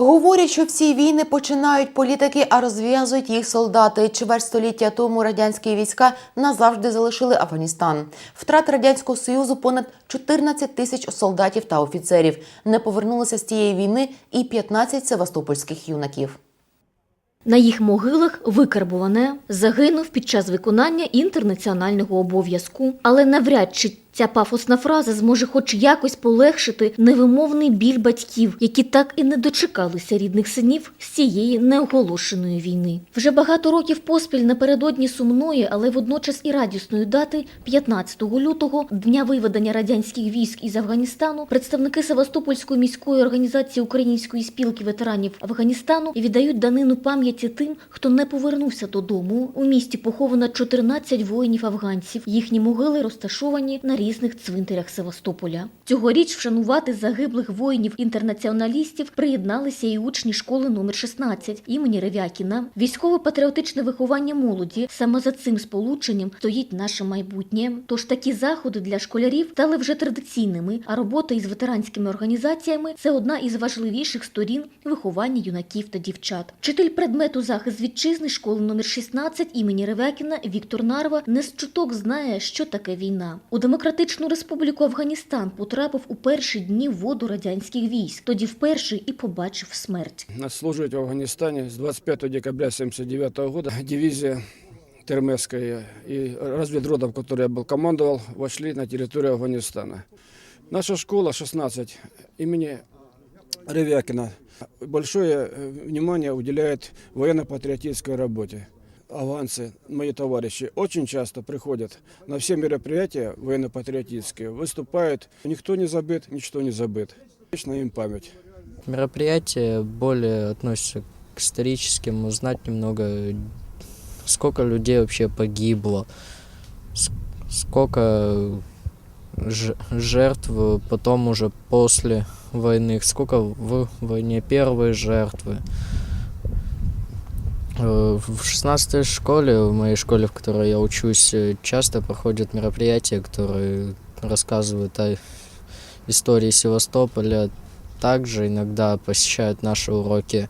Говорять, що всі війни починають політики, а розв'язують їх солдати. Чверть століття тому радянські війська назавжди залишили Афганістан. Втрат радянського союзу понад 14 тисяч солдатів та офіцерів. Не повернулися з тієї війни і 15 севастопольських юнаків. На їх могилах викарбуване загинув під час виконання інтернаціонального обов'язку. Але навряд чи ця пафосна фраза зможе хоч якось полегшити невимовний біль батьків, які так і не дочекалися рідних синів з цієї неоголошеної війни. Вже багато років поспіль напередодні сумної, але водночас і радісної дати 15 лютого, дня виведення радянських військ із Афганістану, представники Севастопольської міської організації Української спілки ветеранів Афганістану віддають данину пам'яті тим, хто не повернувся додому. У місті поховано 14 воїнів-афганців. Їхні могили розташовані на різних цвинтарях Севастополя. Цьогоріч вшанувати загиблих воїнів-інтернаціоналістів приєдналися і учні школи номер 16 імені Ревякіна. Військово-патріотичне виховання молоді саме за цим сполученням стоїть наше майбутнє. Тож такі заходи для школярів стали вже традиційними, а робота із ветеранськими організаціями це одна із важливіших сторін виховання юнаків та дівчат. Вчитель предмету захист вітчизни школи номер 16 імені Ревякіна Віктор Нарва не з чуток знає, що таке війна. У Демократичну Республіку Афганістан потрапив у перші дні вводу радянських військ. Тоді вперше і побачив смерть. Нас служит в Афганистане с 25 декабря 1979 года. Дивизия Термесская и разведродов, который я был командовал, вошли на территорию Афганистана. Наша школа 16 имени Ревякина большое э, внимание уделяет военно-патриотической работе. Афганцы, мои товарищи, очень часто приходят на все мероприятия военно-патриотические, выступают. Никто не забыт, ничто не забыт. Вечна им память. Мероприятие более относится к историческим, узнать немного, сколько людей вообще погибло, сколько жертв потом уже после войны, сколько в войне первые жертвы. Э, В 16 школе, в моей школе, в которой я учусь, э, часто проходят мероприятия, которые рассказывают о истории Севастополя, также иногда посещают наши уроки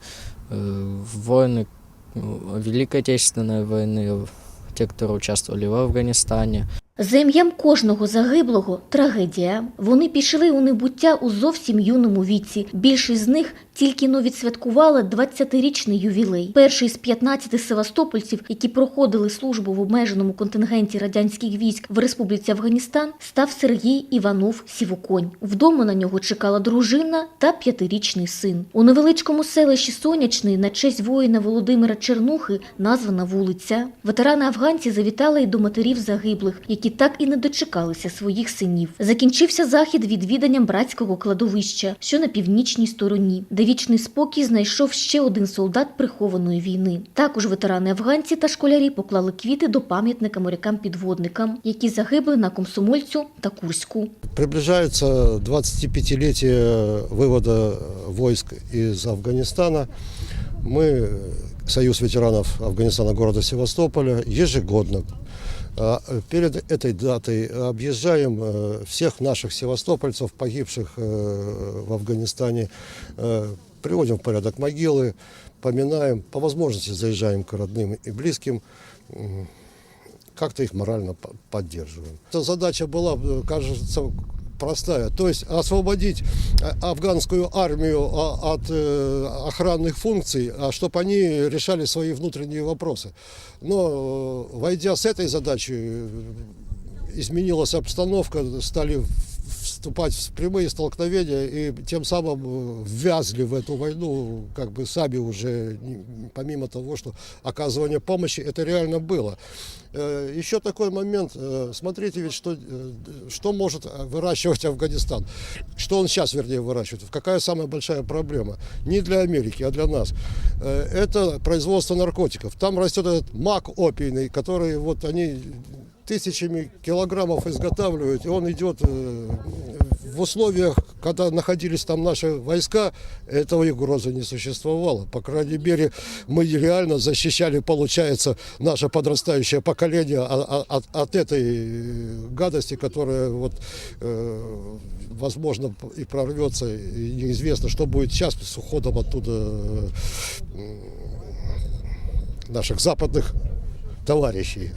э, войны, Великой Отечественной войны, те, которые участвовали в Афганистане. За ім'ям кожного загиблого трагедія. Вони пішли у небуття у зовсім юному віці. Більшість з них тільки но відсвяткували 20-річний ювілей. Перший з 15 севастопольців, які проходили службу в обмеженому контингенті радянських військ в Республіці Афганістан, став Сергій Іванов Сівоконь. Вдома на нього чекала дружина та п'ятирічний син. У невеличкому селищі Сонячний на честь воїна Володимира Чернухи названа вулиця. Ветерани афганці завітали й до матерів загиблих, які так і не дочекалися своїх синів. Закінчився захід відвіданням братського кладовища, що на північній стороні, де вічний спокій знайшов ще один солдат прихованої війни. Також ветерани афганці та школярі поклали квіти до пам'ятника морякам-підводникам, які загибли на комсомольцю та Курську. Приближается 25-летие вывода войск из Афганистана. Мы, Союз ветеранов Афганистана города Севастополя, ежегодно перед этой датой объезжаем э, всех наших севастопольцев, погибших э, в Афганистане, э, приводим в порядок могилы, поминаем, по возможности заезжаем к родным и близким, м, как-то их морально по- поддерживаем. Эта задача была, э, кажется, простая, то есть освободить э, афганскую армию а, от э, охранных функций, а чтобы они решали свои внутренние вопросы. Но э, войдя с этой задачей, э, изменилась обстановка, стали вступать в прямые столкновения и тем самым э, ввязли в эту войну как бы сами уже, не- помимо того, что оказывание помощи, это реально было. Э, Еще такой момент, э, смотрите ведь, что, э, что может э, выращивать Афганистан, что он сейчас, вернее, выращивает, какая самая большая проблема, не для Америки, а для нас. Э, Это производство наркотиков. Там растет этот мак опийный, который вот они тысячами килограммов изготавливают, и он идет э, в условиях, когда находились там наши войска, этого угрозы не существовало. По крайней мере, мы реально защищали, получается, наше подрастающее поколение о- о- от, от этой э, гадости, которая вот, э, возможно, и прорвется, и неизвестно, что будет сейчас с уходом оттуда э, наших западных товарищей.